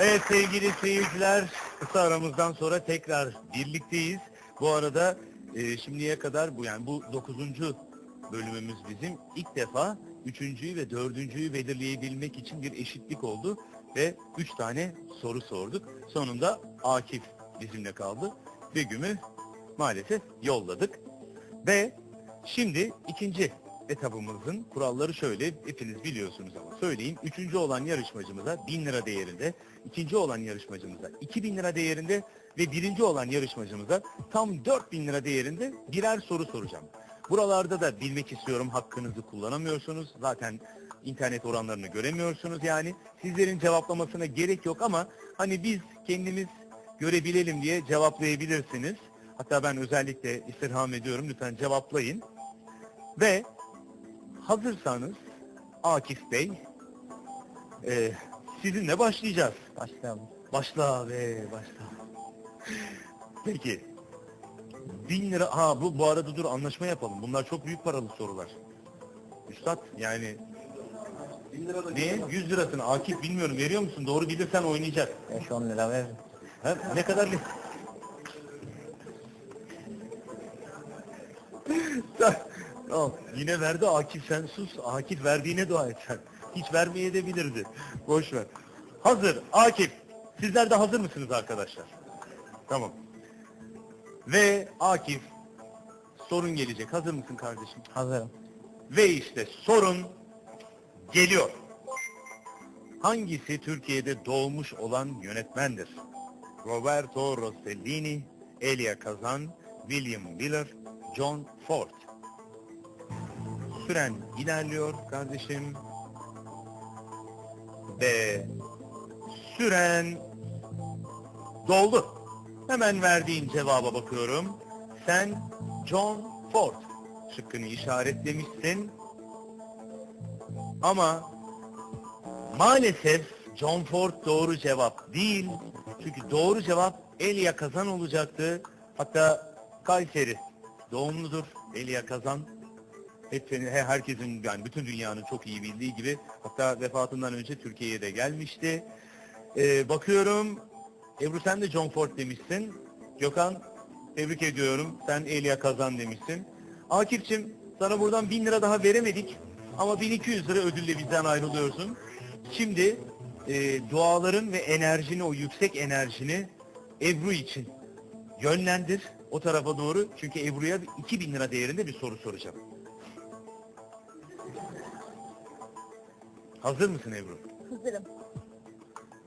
Evet sevgili seyirciler, kısa aramızdan sonra tekrar birlikteyiz. Bu arada e, şimdiye kadar bu yani bu dokuzuncu bölümümüz bizim. ilk defa üçüncüyü ve dördüncüyü belirleyebilmek için bir eşitlik oldu ve üç tane soru sorduk. Sonunda Akif bizimle kaldı. Begüm'ü maalesef yolladık. Ve şimdi ikinci etabımızın kuralları şöyle, hepiniz biliyorsunuz ama söyleyeyim. Üçüncü olan yarışmacımıza 1000 lira değerinde, ikinci olan yarışmacımıza 2000 lira değerinde ve birinci olan yarışmacımıza tam 4000 lira değerinde birer soru soracağım. Buralarda da bilmek istiyorum hakkınızı kullanamıyorsunuz. Zaten internet oranlarını göremiyorsunuz yani. Sizlerin cevaplamasına gerek yok ama hani biz kendimiz görebilelim diye cevaplayabilirsiniz. Hatta ben özellikle istirham ediyorum lütfen cevaplayın. Ve hazırsanız Akif Bey e, sizinle başlayacağız. Başlayalım. Başla ve başla. Peki. Bin lira, ha bu, bu arada dur anlaşma yapalım. Bunlar çok büyük paralı sorular. Üstad yani ne? 100 lirasını Akif bilmiyorum veriyor musun? Doğru bilirsen oynayacak. 5-10 lira ver. Ha, ne kadar yine verdi Akif sen sus. Akif verdiğine dua et sen. Hiç vermeye de bilirdi. Boş ver. Hazır Akif. Sizler de hazır mısınız arkadaşlar? Tamam. Ve Akif sorun gelecek. Hazır mısın kardeşim? Hazırım. Ve işte sorun geliyor. Hangisi Türkiye'de doğmuş olan yönetmendir? Roberto Rossellini, Elia Kazan, William Miller, John Ford. Süren ilerliyor kardeşim. Ve süren doldu. Hemen verdiğin cevaba bakıyorum. Sen John Ford şıkkını işaretlemişsin. Ama maalesef John Ford doğru cevap değil. Çünkü doğru cevap Elia Kazan olacaktı. Hatta Kayseri doğumludur Elia Kazan. He- herkesin yani bütün dünyanın çok iyi bildiği gibi hatta vefatından önce Türkiye'ye de gelmişti. Ee, bakıyorum Ebru sen de John Ford demişsin. Gökhan tebrik ediyorum. Sen Elia Kazan demişsin. Akif'cim sana buradan 1000 lira daha veremedik. Ama 1200 lira ödülle bizden ayrılıyorsun. Şimdi e, duaların ve enerjini, o yüksek enerjini Ebru için yönlendir o tarafa doğru. Çünkü Ebru'ya 2000 lira değerinde bir soru soracağım. Hazır mısın Ebru? Hazırım.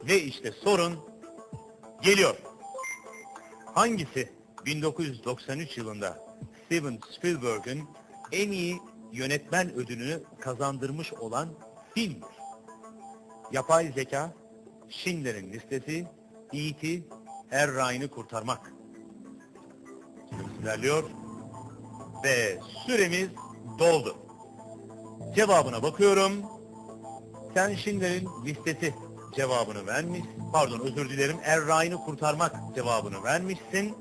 Ve işte sorun geliyor. Hangisi 1993 yılında Steven Spielberg'ün en iyi yönetmen ödülünü kazandırmış olan filmdir? Yapay zeka, Schindler'in listesi, E.T., Her Ryan'ı kurtarmak. İlerliyor ve süremiz doldu. Cevabına bakıyorum. Sen Schindler'in listesi cevabını vermiş. Pardon özür dilerim. Er kurtarmak cevabını vermişsin.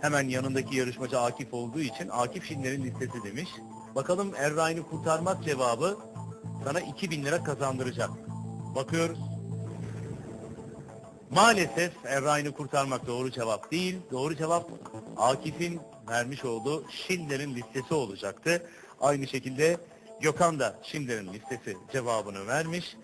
Hemen yanındaki yarışmacı Akif olduğu için Akif Schindler'in listesi demiş. Bakalım Er kurtarmak cevabı sana 2000 lira kazandıracak. Bakıyoruz. Maalesef Er kurtarmak doğru cevap değil. Doğru cevap Akif'in vermiş olduğu Schindler'in listesi olacaktı. Aynı şekilde Gökhan da Schindler'in listesi cevabını vermiş.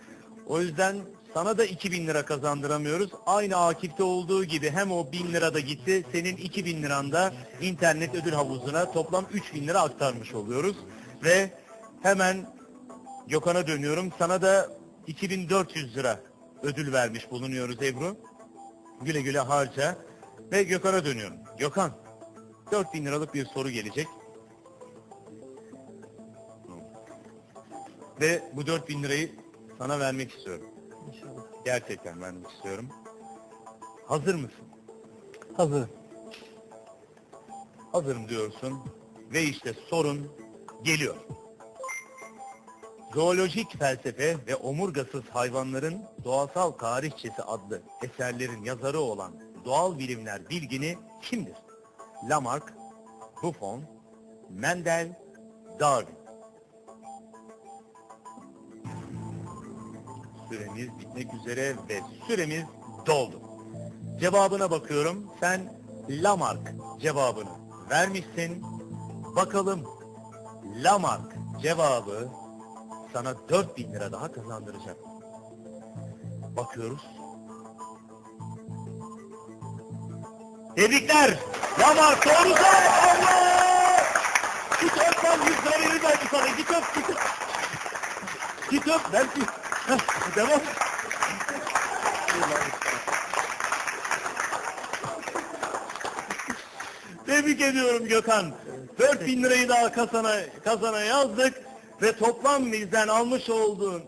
O yüzden sana da 2000 lira kazandıramıyoruz. Aynı Akif'te olduğu gibi hem o 1000 lira da gitti. Senin 2000 liran da internet ödül havuzuna toplam 3000 lira aktarmış oluyoruz. Ve hemen Gökhan'a dönüyorum. Sana da 2400 lira ödül vermiş bulunuyoruz Ebru. Güle güle harca. Ve Gökhan'a dönüyorum. Gökhan, 4000 liralık bir soru gelecek. Ve bu 4000 lirayı sana vermek istiyorum. İnşallah. Gerçekten vermek istiyorum. Hazır mısın? Hazır. Hazırım diyorsun. Ve işte sorun geliyor. Zoolojik felsefe ve omurgasız hayvanların doğasal tarihçesi adlı eserlerin yazarı olan doğal bilimler bilgini kimdir? Lamarck, Buffon, Mendel, Darwin. Süremiz bitmek üzere ve süremiz doldu. Cevabına bakıyorum. Sen Lamarck cevabını vermişsin. Bakalım Lamarck cevabı sana 4000 lira daha kazandıracak. Bakıyoruz. Tebrikler. Lamarck doğru cevap. Allah! Lan 100 lira sana. Git öp git belki. Devam. Tebrik ediyorum Gökhan. 4000 lirayı daha kasana, kazana yazdık ve toplam bizden almış olduğun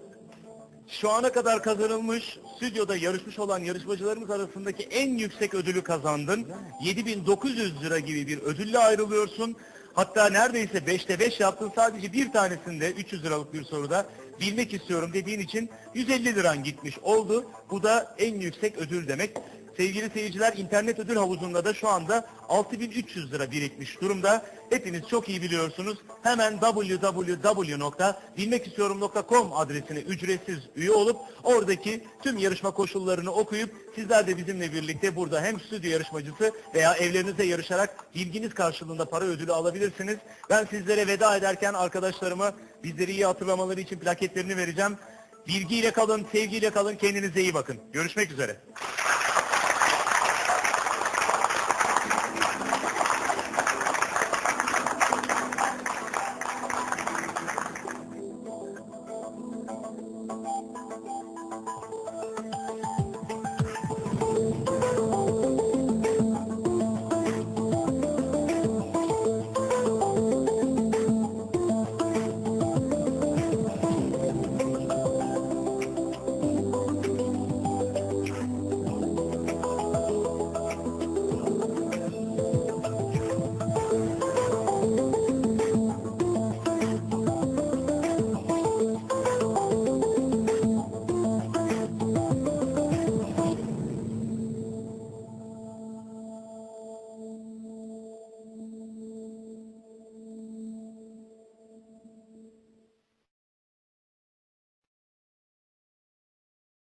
şu ana kadar kazanılmış stüdyoda yarışmış olan yarışmacılarımız arasındaki en yüksek ödülü kazandın. 7900 lira gibi bir ödülle ayrılıyorsun. Hatta neredeyse 5'te 5 yaptın. Sadece bir tanesinde 300 liralık bir soruda bilmek istiyorum dediğin için 150 liran gitmiş oldu. Bu da en yüksek ödül demek. Sevgili seyirciler internet ödül havuzunda da şu anda 6300 lira birikmiş durumda. Hepiniz çok iyi biliyorsunuz. Hemen www.bilmekistiyorum.com adresine ücretsiz üye olup oradaki tüm yarışma koşullarını okuyup sizler de bizimle birlikte burada hem stüdyo yarışmacısı veya evlerinizde yarışarak bilginiz karşılığında para ödülü alabilirsiniz. Ben sizlere veda ederken arkadaşlarıma bizleri iyi hatırlamaları için plaketlerini vereceğim. Bilgiyle kalın, sevgiyle kalın, kendinize iyi bakın. Görüşmek üzere.